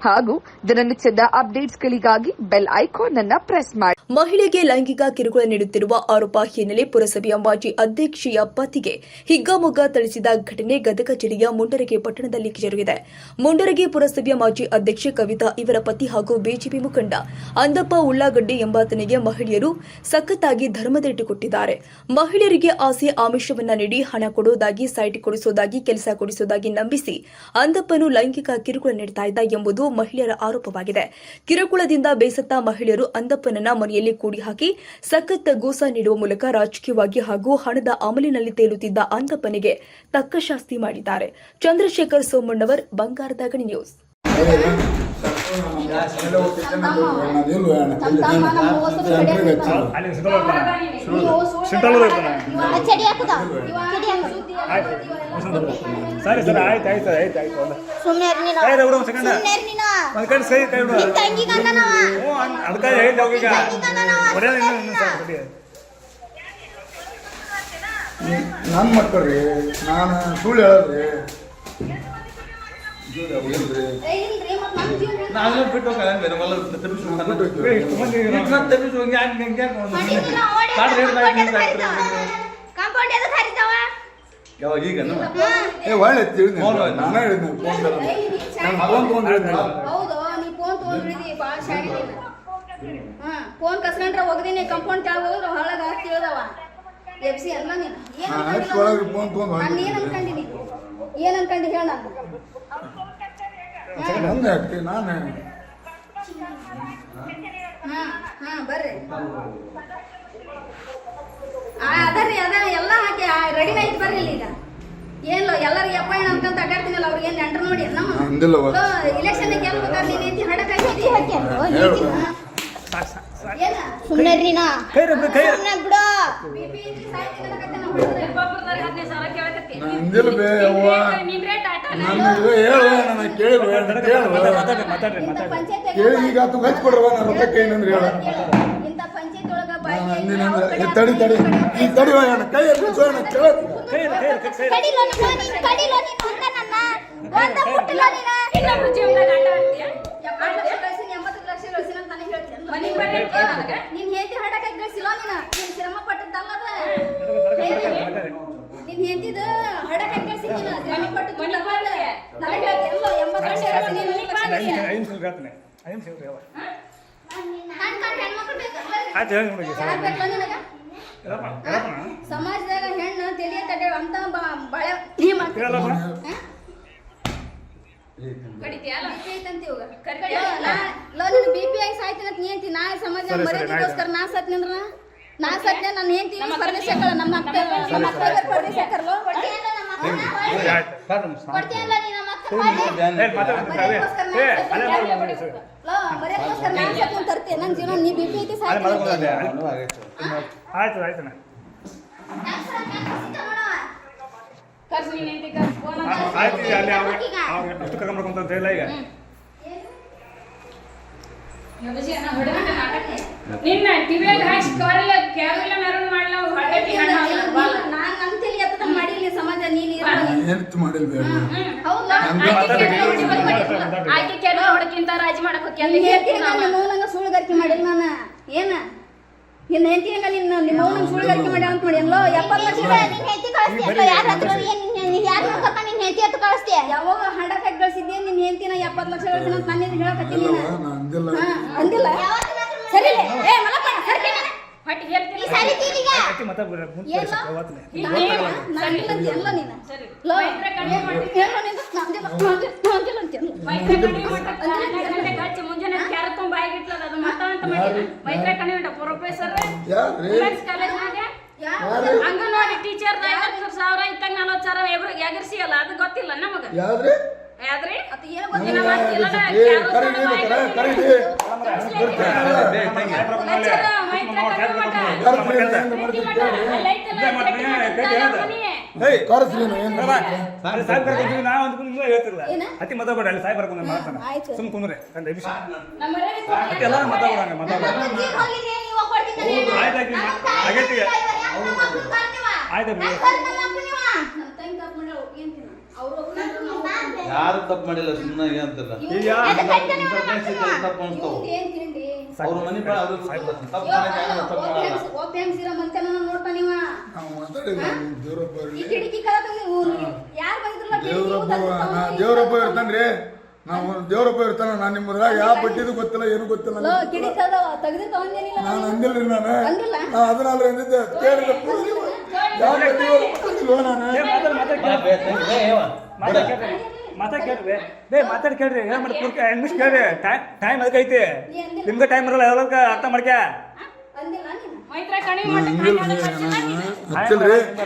ಹಾಗೂ ದಿನನಿತ್ಯದ ಅಪ್ಡೇಟ್ಸ್ಗಳಿಗಾಗಿ ಬೆಲ್ ಐಕಾನ್ ಅನ್ನು ಪ್ರೆಸ್ ಮಾಡಿ. ಮಹಿಳೆಗೆ ಲೈಂಗಿಕ ಕಿರುಕುಳ ನೀಡುತ್ತಿರುವ ಆರೋಪ ಹಿನ್ನೆಲೆ ಪುರಸಭೆಯ ಮಾಜಿ ಅಧ್ಯಕ್ಷೆಯ ಪತಿಗೆ ಹಿಗ್ಗಾಮುಗ್ಗಾ ಥಳಿಸಿದ ಘಟನೆ ಗದಗ ಜಿಲ್ಲೆಯ ಮುಂಡರಗಿ ಪಟ್ಟಣದಲ್ಲಿ ಜರುಗಿದೆ. ಮುಂಡರಗಿ ಪುರಸಭೆಯ ಮಾಜಿ ಅಧ್ಯಕ್ಷೆ ಕವಿತಾ ಇವರ ಪತಿ ಹಾಗೂ ಬಿಜೆಪಿ ಮುಖಂಡ ಅಂದಪ್ಪ ಉಳ್ಳಾಗಡ್ಡಿ ಎಂಬಾತನಿಗೆ ಮಹಿಳೆಯರು ಸಖತ್ತಾಗಿ ಧರ್ಮದೆಟ್ಟು ಕೊಟ್ಟಿದ್ದಾರೆ ಮಹಿಳೆಯರಿಗೆ ಆಸೆ ಆಮಿಷವನ್ನ ನೀಡಿ ಹಣ ಕೊಡುವುದಾಗಿ ಸೈಟ್ ಕೊಡಿಸುವುದಾಗಿ, ಕೆಲಸ ಕೊಡಿಸುವುದಾಗಿ ನಂಬಿಸಿ ಅಂದಪ್ಪನು ಲೈಂಗಿಕ ಕಿರುಕುಳ ನೀಡ್ತಾ ಇದ್ದ ಎಂಬುದು ಮಹಿಳೆಯರ ಆರೋಪವಾಗಿದೆ. ಕಿರುಕುಳದಿಂದ ಬೇಸತ್ತ ಮಹಿಳೆಯರು ಅಂದಪ್ಪನನ್ನ ಮನೆಯಲ್ಲಿ ಕೂಡಿ ಹಾಕಿ ಸಖತ್ ಗೋಸ ನೀಡುವ ಮೂಲಕ ರಾಜಕೀಯವಾಗಿ ಹಾಗೂ ಹಣದ ಅಮಲಿನಲ್ಲಿ ತೇಲುತ್ತಿದ್ದ ಅಂದಪ್ಪನಿಗೆ ತಕ್ಕ ಶಾಸ್ತಿ ಮಾಡಿದ್ದಾರೆ. ಚಂದ್ರಶೇಖರ್ ಸೋಮಣ್ಣವರ್ ಬಂಗಾರದ ಗಣಿ ನ್ಯೂಸ್. ಸರಿ ಸರಿ ಆಯ್ತು ಆಯ್ತು ಆಯ್ತು ಆಯ್ತು ಒಂದು ಸುಮ್ನೆ ಇರು ನೀನು. ಕೈ ಬಿಡು ಒಂದು ಸೆಕೆಂಡ್. ಸುಮ್ಮನೆ ಇರು ನೀನು. ಒಂದು ಕಡೆ ಸೈ ಕೈ ಬಿಡು. ನಿನ್ ತಂಗಿ ಗಂಡನವ. ಹ್ಞೂ ಅದಕ್ಕೆ ಹೇಳಿದ್ದೆ ಅವಾಗ ತಂಗಿ ಗಂಡನವ ಬರೀ ಇನ್ನು ಇನ್ನು ಸಾಕು ಬಿಡಿ ನನ್ನ ಮಕ್ಕಳ್ರಿ ನಾನು ಸುಳ್ಳು ಮತ್ ನಾನು ಬಿಟ್ಟು ಹಂಗೆ ಕಾಂಪೌಂಡ್ ಹರಿತಾವ? ಯಾವಾಗ ಈಗ ಏ ಒಳ್ಳೆ ತಿಳಿದ್ನಿ. ನಾನೇ ಹೇಳಿದ್ನಿ ಫೋನ್ ನಾನು ಫೋನ್ ಹೌದು ನೀ ಫೋನ್ ತೊಗೊಂಡಿದ್ದಿ ಭಾಳ ಹಾ ಫೋನ್ ಕಸ್ಕೊಂಡ್ರೆ ಒಗ್ದಿನಿ ಕಂಪೌಂಡ್ ಕೆಳಗೆ ಹೋದ್ರೆ ಹೊಳಗ ತಿಳಿದವ ಎಬ್ಸಿ ಅಲ್ಲ ನೀನು? ಏನು ನಾನು ಒಳಗೆ ಫೋನ್ ತೊಗೊಂಡು ನಾನು ಏನ್ ಅನ್ಕೊಂಡಿನಿ ಏನ್ ಅನ್ಕೊಂಡು ಹೇಳ ನಾನು ಆಗ್ತಿ ನಾನೇ. ಹಾ ಹಾ ಬರ್ರಿ ಆ ಅದರಿ ಅದ ಎಲ್ಲ ಹಾಕಿ ರೆಡಿ ಆಯ್ತು ಬರ್ರಿ ಇಲ್ಲಿ ಈಗ. ಏನಿಲ್ಲ ಎಲ್ಲರಿಗೆ ಅಪ್ಪ ಏನು ಅನ್ಕೊಂತ ಅಡ್ಡಾಡ್ತೀನಲ್ಲ ಅವ್ರಿಗೆ ಏನು ನೆಂಟ್ರು ನೋಡಿ ನಮ್ಮ ಇಲೆಕ್ಷನ್ ಗೆಲ್ಬೇಕಾದ್ರೆ ನೀನು ಐತಿ ಏನ? ಸುಮ್ನೆ ಕೈ ರೀ ಬಿಡು. ಅಂದಿಲ್ಲ ಬೇ ಅವ್ವ. ಕೇಳಿ ಈಗ ರೊಕ್ಕಕ್ಕೆ ಏನಂದ್ರೆ ಹೇಳ. ನಾನು ತಡಿ ತಡಿ. ಈ ತಡಿ ಅಣ್ಣ ಕೈ ಎತ್ತಿ ಸೋಣ ಕೇಳತ್ತಿ ಕೈ ಕೈ ಕಡಿಲೋ ನೀನು ನೀನು ನೀನು ನೀನು. ಗಳಿಸಿನಿ ನನಗೆ ಹೇಳ್ತೀನಿ. ನಿನ್ ನೀನು? ನೀನ್. ನಿನ್ ಹೆಂಡತಿದ ನೀನು ಹೇಳ್ತಿ, ಎಲ್ಲೋ ಎಂಬತ್ತು. ನಿಮಿಷ ಹೇಳ್ತೀನಿ. ಹೇಳ್ರಿ ಯಾವ ನನ್ ಕಂಡ್ ಹೆಣ್ಮಕ್ಳು ಬೇಕಲ್ಲ? ಆಯ್ತು ಹೇಳಿ ನೋಡಿ ಸಮಾಜದಾಗ ಹೆಣ್ಣು ತಿಳಿಯ ತಡೆ ಅಂತ ಬಾಳೆ ನೀ ಮಾಡ್ತಿ. ಹೇಳಪ್ಪ ಹಾ? ಬಿಪಿ. ಲೋ, ನಾ- ನಿನ್ ಅಂತ ನೀ ಅಂತಿ. ನಾ ಸಮಾಜ ಮರ್ಯಾದೆಗೋಸ್ಕರ ನಾ ಸತ್ನಿ ನಿಂದ್ರ? ನಾ ಸತ್ನೆ ನನ್ನ ಹೆಂಡತಿ ಪರದೇಶ ನಮ್ಮ ಅಕ್ಕ ನಮ್ಮ ಅಕ್ಕ ಪರದೇಶ ಕೊಡ್ತೀಯಲ್ಲ ನಮ್ಮ ನೀನು ಅಕ್ಕ? ಏ ಮಾತಾಡ್ರಿ ಏ ಅಲ್ಲೇ ಮಾಡ್ಬೋದು ಸರಿ ಲೋ ಮರ್ಯಾದೆಗೋಸ್ಕರ ನಾ ಸತ್ನಿ ಅಂತ ತರ್ತಿ ನನ್ನ ಜೀವನ ನೀ ಬಿಪಿ ಐತಿ ಅಲ್ಲೇ ಸಾಯ್ತೀನಿ ಅಂತ. ಮಾಡ್ಬೋದು ಆಯ್ತು ಆಯ್ತು ನಾ ಆಯ್ತು ಈಗ ಅಲ್ಲಿ ಅವ್ರಿಗೆ ಅವ್ರಿಗೆ ಪುಸ್ತಕ ಕರ್ಕೊಂಬರ್ಕೊಂತ ಅಂತ ಹೇಳಿಲ್ಲ ಈಗ ನಿನ್ನ ಟಿವಿಯಾಗ ಹಾಕಿ ಕವರಲ್ಲ ಕೇರಳ ಮೆರವಣಿಗೆ ಮಾಡ್ಲ ಹೊರಗಟ್ಟಿ ಹಣ್ಣು ಹಾಕ್ಲಾ? ನಾನ್ ನನ್ ತಲಿ ಎತ್ತದ ಮಾಡಿಲ್ಲ ಸಮಾಜ ನೀನ್ ಎಂತ ಮಾಡಿಲ್ಲ ಬೇಡ ಹೌದಾ ಹಂಗೆ ಆಕೆ ಕೆರಳ ಹೊಡಕ್ಕಿಂತ ರಾಜಿ ಮಾಡಕ್ ಹೋಗಿ ನಿನ್ನ ಹೆಂಡತಿ ಹೇಳ್ತೀನಿ ನಾವು. ನಿಮ್ಮ ಮೌನಂಗ ಸುಳ್ಳುಗಾರಿಕೆ ಮಾಡಿಲ್ಲ ನಾನು ಏನ? ನಿನ್ನ ಹೆಂಡತಿ ಹೆಂಗ ನಿನ್ನ ನಿಮ್ಮ ಅವ್ನ ಸುಳ್ಳುಗಾರಿಕೆ ಮಾಡಿ ಅಂತ ಮಾಡಿ ಎಲ್ಲೋ ಎಪ್ಪತ್ತು ಲಕ್ಷ ಇಲ್ಲ, ನಿನ್ ಹೆಂಡ್ತಿ ಕಳಿಸ್ತೀಯ ಯಾರ ಹತ್ರ ಏನ್ ನಿನ್ ಯಾರ ಮುಖಕ್ಕ ನಿನ್ ಹೆಂಡತಿ ಹತ್ರ ಕಳಿಸ್ತೀಯ? ಯಾವಾಗ ಹಡಕಾಗಿ ಗಳಿಸಿದ್ದೆ ನಿನ್ನ ಹೆಂಡತಿನ ಎಪ್ಪತ್ತು ಲಕ್ಷ ಗಳಿಸಿನ ಅಂತ ನಾನು. ಹೇಳಕತ್ತೀನಿ ಅಂದಿಲ್ಲ. ಸರಿ ಏ ಮಲಪ್ಪ ಸರ್ಕೆ ನೀನು. ಹೊಟ್ಟಿ ಹೇಳ್ತೀನಿ. ಈ ಸಾರಿ ತೀರಿಗ ಮುಂದೆ ಅಂತೀಯ, ಎಲ್ಲ ನೀನು. ಸರಿ. ಲೋ. ಹೇಳು ಅಂಗನವಾಡಿ ಟೀಚರ್ ಐವತ್ತು ಸಾವಿರ ಇತ್ತಾಗ ನಲವತ್ತು ಸಾವಿರ ಎಬ್ರು ಎಗರ್ಸಿ ಅಲ್ಲ ಅದು ಗೊತ್ತಿಲ್ಲ ನಮಗ ಯಾವ್ದ್ರಿ ಯಾವ್ದ್ರಿ ಅದು ಏನು ಗೊತ್ತಿಲ್ಲ ಮೈತ್ರಿ ಕಡಿಮೆ ಮಠ. ಕರ್ಸ್ರಿ ಏನು ಅಲ್ಲಿ ಸಾಯಿ ನಾವು ಅಂದ್ಕೊಂಡು ಹೇಳ್ತಿರಲ್ಲ? ಅತಿ ಮಾತಾಡ್ಬೇಡ ಅಲ್ಲಿ ಸಾಯಿ ಬರ್ಕೊಂಡು ಮಾಡ್ತಾನೆ ಆಯ್ತು. ಸುಮ್ ಕುಂದ್ರೆ. ಅತಿ ಎಲ್ಲ ಆಯ್ತು ಒಪ್ಕೊಂತೀವಿ. ಯಾರು ತಪ್ಪು ಮಾಡಿಲ್ಲ ಸುಮ್ಮನೆ ಅಂತಲ್ಲ. ಈಗ ತಪ್ಪು ಅನ್ಸ್ತಾವ ಅವ್ರ ಮನೆ ತಪ್ಪು ತಪ್ಪು ನಾವು ದೇವ್ರಪ್ಪ ಈ ಇರ್ಲಿ ಕಿಟಕಿ ಯಾರು ಬಂದಿದ್ರಲ್ಲ ಇರ್ತಾನ್ರಿ. ನಾವು ದೇವ್ರಪ್ಪ ಇರ್ತಾನ ನಾನು ನಿಮ್ಮದ್ರಾಗ ಯಾವ ಬಟ್ಟಿದು ಗೊತ್ತಿಲ್ಲ ಏನು ಗೊತ್ತಿಲ್ಲ ಲೋ, ನನಗೆ. ಕಿಟಕಿ ಕಳ್ದವ ತೆಗ್ದು ತಗೊಂಡೇನಿಲ್ಲ ನಾನು ಅಂದಿಲ್ರಿ ನಾನು. ಅಂದಿಲ್ಲ? ನಾ ಅದನ್ನ ಅಂದಿದ್ದೆ. ಕೇಳಿದ ಯಾವ ಬಟ್ಟಿ ಗೊತ್ತಿಲ್ವೋ ನಾನು? ಏ, ಮಾತಾಡ್ ಕೇಳ್ರಿ. ಬೇ ಮಾತಾಡ್ ಕೇಳ್ರಿ. ಏನ್ ಮಾಡಿ ಪೂರ್ತಿ ಇಂಗ್ಲೀಷ್ ಕೇಳ್ರಿ. ಟೈಮ್ ಅದಕ್ಕೆ ಐತಿ ನಿಮ್ಗೆ ಟೈಮ್ ಇರಲ್ಲ ಎಲ್ಲದಕ್ಕೆ ಅರ್ಥ ಮಾಡ್ಕ್ಯಾ? ಮೈತ್ರ ಅಂದಿಲ್ರಿ ನಾನು ಹಚ್ಚಿಲ್ರಿ.